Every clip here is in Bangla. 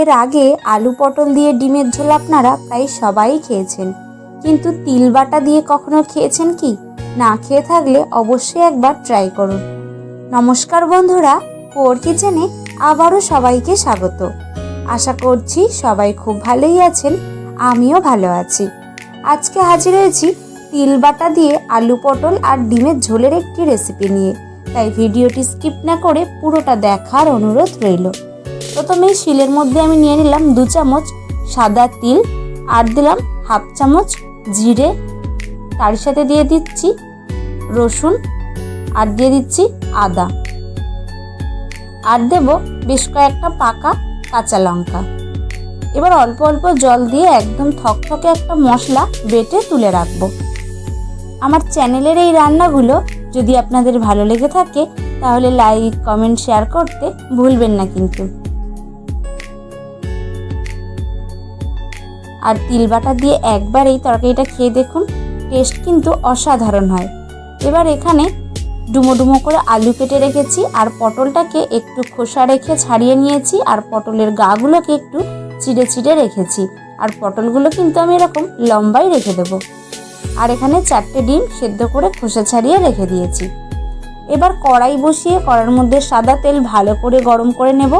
এর আগে আলু পটল দিয়ে ডিমের ঝোল আপনারা প্রায় সবাই খেয়েছেন। কিন্তু তিল বাটা দিয়ে কখনো খেয়েছেন কি? না খেয়ে থাকলে অবশ্যই একবার ট্রাই করুন। নমস্কার বন্ধুরা, কোর কিচেনে আবারও সবাইকে স্বাগত। আশা করছি সবাই খুব ভালোই আছেন, আমিও ভালো আছি। আজকে হাজির হয়েছি তিল বাটা দিয়ে আলু পটল আর ডিমের ঝোলের একটি রেসিপি নিয়ে। তাই ভিডিওটি স্কিপ না করে পুরোটা দেখার অনুরোধ রইল। প্রথমেই শিলের মধ্যে আমি নিয়ে নিলাম দু চামচ সাদা তিল, আর দিলাম হাফ চামচ জিরে। তার সাথে দিয়ে দিচ্ছি রসুন, আর দিয়ে দিচ্ছি আদা। আর দেব বেশ কয়েকটা পাকা কাঁচা লঙ্কা। এবার অল্প অল্প জল দিয়ে একদম থকথকে একটা মশলা বেটে তুলে রাখব। আমার চ্যানেলের এই রান্নাগুলো যদি আপনাদের ভালো লেগে থাকে, তাহলে লাইক, কমেন্ট, শেয়ার করতে ভুলবেন না কিন্তু। আর তিল বাটা দিয়ে একবার এই তরকারিটা খেয়ে দেখুন, টেস্ট কিন্তু অসাধারণ হয়। এবার এখানে ডুমো ডুমো করে আলু কেটে রেখেছি আর পটলটাকে একটু খোসা রেখে ছাড়িয়ে নিয়েছি আর পটলের গাগুলোকে একটু চিড়ে চিড়ে রেখেছি। আর পটলগুলো কিন্তু আমি এরকম লম্বাই রেখে দেবো। আর এখানে চারটে ডিম সেদ্ধ করে খোসা ছাড়িয়ে রেখে দিয়েছি। এবার কড়াই বসিয়ে কড়ার মধ্যে সাদা তেল ভালো করে গরম করে নেব।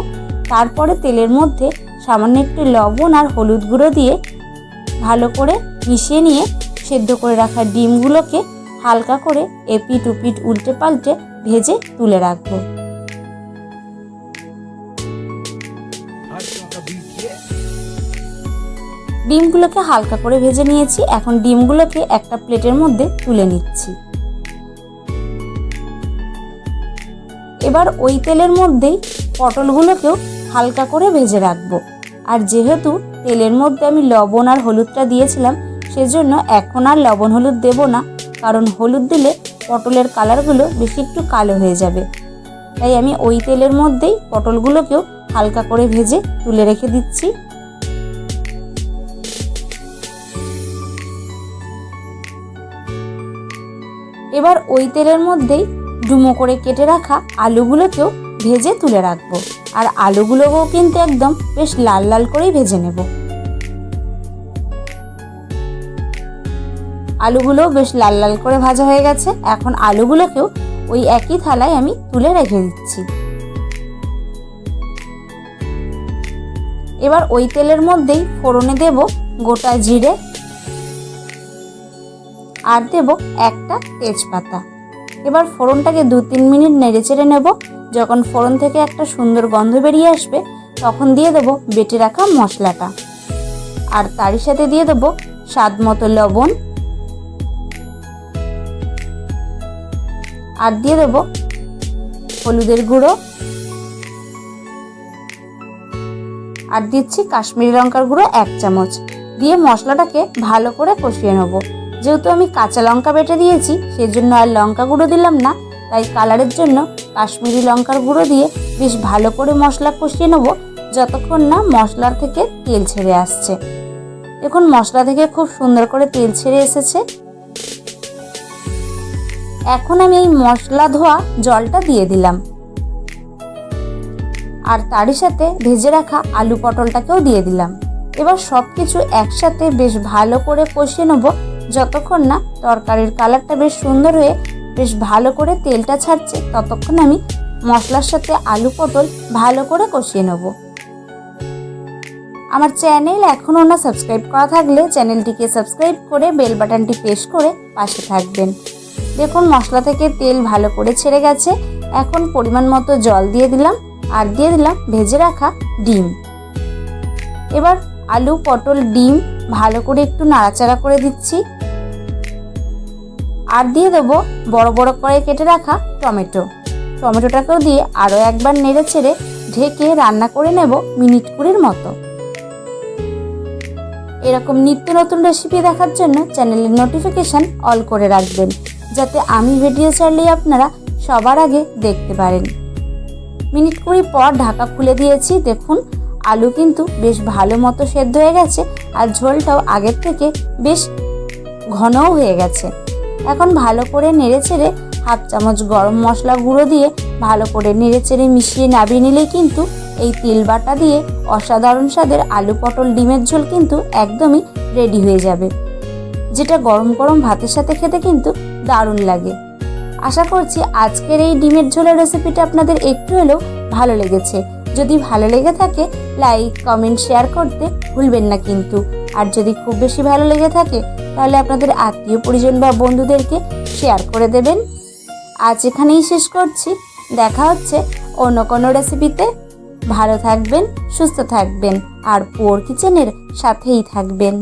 তারপরে তেলের মধ্যে সামান্য একটু লবণ আর হলুদ গুঁড়ো দিয়ে ভালো করে মিশিয়ে নিয়ে সেদ্ধ করে রাখা ডিমগুলোকে হালকা করে এপিট উপিট উল্টে পাল্টে ভেজে তুলে রাখব। ডিমগুলোকে হালকা করে ভেজে নিয়েছি, এখন ডিমগুলোকে একটা প্লেটের মধ্যে তুলে নিচ্ছি। এবার ওই তেলের মধ্যেই পটলগুলোকেও হালকা করে ভেজে রাখব। আর যেহেতু তেলের মধ্যে আমি লবণ আর হলুদটা দিয়েছিলাম, সেজন্য এখন আর লবণ হলুদ দেব না, কারণ হলুদ দিলে পটলের কালারগুলো বেশি একটু কালো হয়ে যাবে। তাই আমি ওই তেলের মধ্যেই পটলগুলোকেও হালকা করে ভেজে তুলে রেখে দিচ্ছি। এবার ওই তেলের মধ্যেই ডুমো করে কেটে রাখা আলুগুলোকেও ভেজে তুলে রাখব। আর আলুগুলোকেও কিন্তু একদম বেশ লাল লাল করেই ভেজে নেব। আলুগুলোও বেশ লাল লাল করে ভাজা হয়ে গেছে। এখন আলুগুলোকেও ওই একই থালায় আমি তুলে রেখে দিচ্ছি। এবার ওই তেলের মধ্যেই ফোড়নে দেব গোটা জিরে আর দেব একটা তেজপাতা। এবার ফোড়নটাকে দু তিন মিনিট নেড়ে চেড়ে নেব। যখন ফোড়ন থেকে একটা সুন্দর গন্ধ বেরিয়ে আসবে, তখন দিয়ে দেব বেটে রাখা মশলাটা। আর তারই সাথে দিয়ে দেব স্বাদ মতো লবণ। আর দিয়ে দেব হলুদের গুঁড়ো। আর দিচ্ছি কাশ্মীরি লঙ্কার গুঁড়ো এক চামচ। দিয়ে মশলাটাকে ভালো করে কষিয়ে নেব। যেহেতু আমি কাঁচা লঙ্কা বেটে দিয়েছি, সেজন্য আর লঙ্কা গুঁড়ো দিলাম না, তাই কালারের জন্য কাশ্মীরি লঙ্কার গুঁড়ো দিয়ে বেশ ভালো করে মশলা কষিয়ে নেব, যতক্ষণ না মশলার থেকে তেল ছেড়ে আসছে। দেখুন, মশলা থেকে খুব সুন্দর করে তেল ছেড়ে এসেছে। এখন আমি এই মশলা ধোয়া জলটা দিয়ে দিলাম। আর তারই সাথে ভেজে রাখা আলু পটলটাকেও দিয়ে দিলাম। এবার সব কিছু একসাথে বেশ ভালো করে কষিয়ে নেব, যতক্ষণ না তরকারির কালারটা বেশ সুন্দর হয়ে বেশ ভালো করে তেলটা ছাড়ছে, ততক্ষণ আমি মশলার সাথে আলু পটল ভালো করে কষিয়ে নেব। আমার চ্যানেল এখনও না সাবস্ক্রাইব করা থাকলে চ্যানেলটিকে সাবস্ক্রাইব করে বেল বাটনটি প্রেস করে পাশে থাকবেন। দেখুন, মশলা থেকে তেল ভালো করে ছেড়ে গেছে। এখন পরিমাণ মতো জল দিয়ে দিলাম আর দিয়ে দিলাম ভেজে রাখা ডিম। এবার আলু, পটল, ডিম ভালো করে একটু নাড়াচাড়া করে দিচ্ছি। আর দিয়ে দেবো বড় বড় করে কেটে রাখা টমেটো। টমেটোটাকেও দিয়ে আরও একবার নেড়ে ছেড়ে ঢেকে রান্না করে নেব মিনিট কুড়ির মতো। এরকম নিত্য নতুন রেসিপি দেখার জন্য চ্যানেলের নোটিফিকেশান অল করে রাখবেন, যাতে আমি ভিডিও ছাড়লেই আপনারা সবার আগে দেখতে পারেন। মিনিট কুড়ি পর ঢাকা খুলে দিয়েছি, দেখুন আলু কিন্তু বেশ ভালো মতো সেদ্ধ হয়ে গেছে আর ঝোলটাও আগের থেকে বেশ ঘনও হয়ে গেছে। এখন ভালো করে নেড়ে চেড়ে হাফ চামচ গরম মশলা গুঁড়ো দিয়ে ভালো করে নেড়ে চেড়ে মিশিয়ে নাবিয়ে নিলেই কিন্তু এই তিল বাটা দিয়ে অসাধারণ স্বাদের আলু পটল ডিমের ঝোল কিন্তু একদমই রেডি হয়ে যাবে। যেটা গরম গরম ভাতের সাথে খেতে কিন্তু দারুণ লাগে। আশা করছি আজকের এই ডিমের ঝোলের রেসিপিটা আপনাদের একটু হলেও ভালো লেগেছে। যদি ভালো লেগে থাকে লাইক কমেন্ট শেয়ার করতে ভুলবেন না কিন্তু। আর যদি খুব বেশি ভালো লেগে থাকে, তাহলে আপনাদের আত্মীয় পরিজন বা বন্ধুদেরকে শেয়ার করে দেবেন। আজ এখানেই শেষ করছি। দেখা হচ্ছে অন্য কোনো রেসিপিতে ভালো থাকবেন, সুস্থ থাকবেন, আর পোর কিচেনের সাথেই থাকবেন।